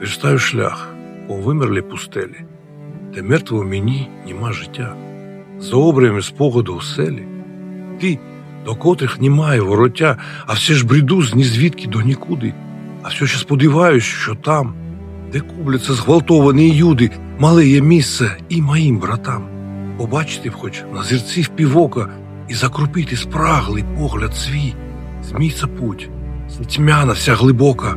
Верстаю шлях. По вимерлій пустелі, де мертвого мені нема життя. За обріями спогаду у селі, ти, до котрих немає вороття, а все ж бреду з нізвідки до нікуди, а все ще сподіваюсь, що там, де кубляться зґвалтовані юди, мале є місце і моїм братам. Побачити б хоч на зірці в півока і закрупити спраглий погляд свій, з місця путь, тьмяна вся глибока,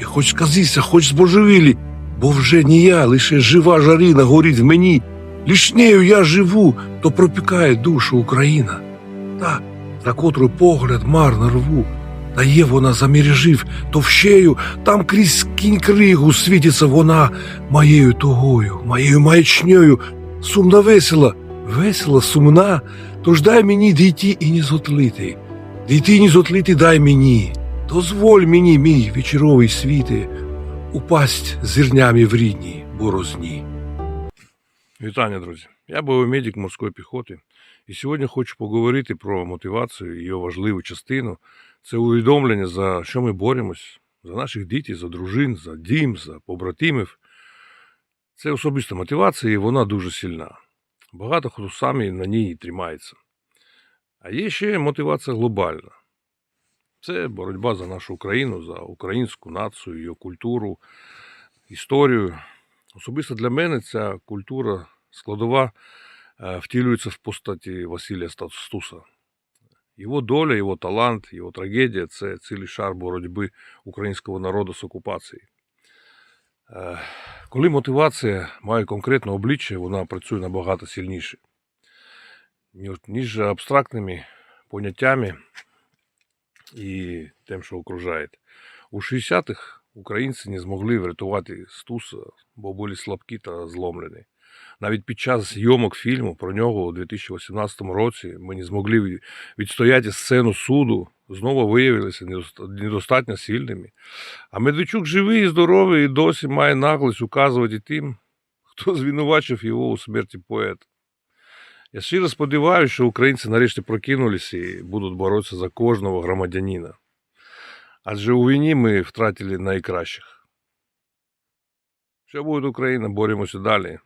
і хоч сказися, хоч збожевілі, бо вже не я, лише жива жарина горить в мені. Нею я живу, то пропікає душу Україна. Та, за котру погляд марно рву, та є вона замірежив товщею, там крізь кінь кригу світиться вона моєю тугою, моєю маячньою, сумна весела, весела, сумна, тож дай мені дійти і не зотлити. Дійти і не зотлити дай мені, дозволь мені, мій вечоровий світи, упасть зірнями в рідній борозні. Вітання, друзі! Я бойовий медик морської піхоти, і сьогодні хочу поговорити про мотивацію, її важливу частину. Це усвідомлення, за що ми боремось, за наших дітей, за дружин, за дім, за побратимів. Це особиста мотивація, і вона дуже сильна. Багато хто самі на ній тримається. А є ще мотивація глобальна. Це боротьба за нашу Україну, за українську націю, її культуру, історію. Особисто для мене ця культура складова е, втілюється в постаті Василія Стуса. Його доля, його талант, його трагедія це цілий шар боротьби українського народу з окупацією. Е, Коли мотивація має конкретне обличчя, вона працює набагато сильніше, ніж- ніж абстрактними поняттями і тим, що окружає. У 60-х українці не змогли врятувати Стуса, бо були слабкі та зломлені. Навіть під час зйомок фільму про нього у 2018 році ми не змогли відстояти сцену суду, знову виявилися недоста- недостатньо сильними. А Медведчук живий і здоровий і досі має наглость указувати тим, хто звинувачив його у смерті поета. Я щиро сподіваюся, що українці нарешті прокинулися і будуть боротися за кожного громадянина. Адже у війні ми втратили найкращих. Що буде Україна, боремося далі.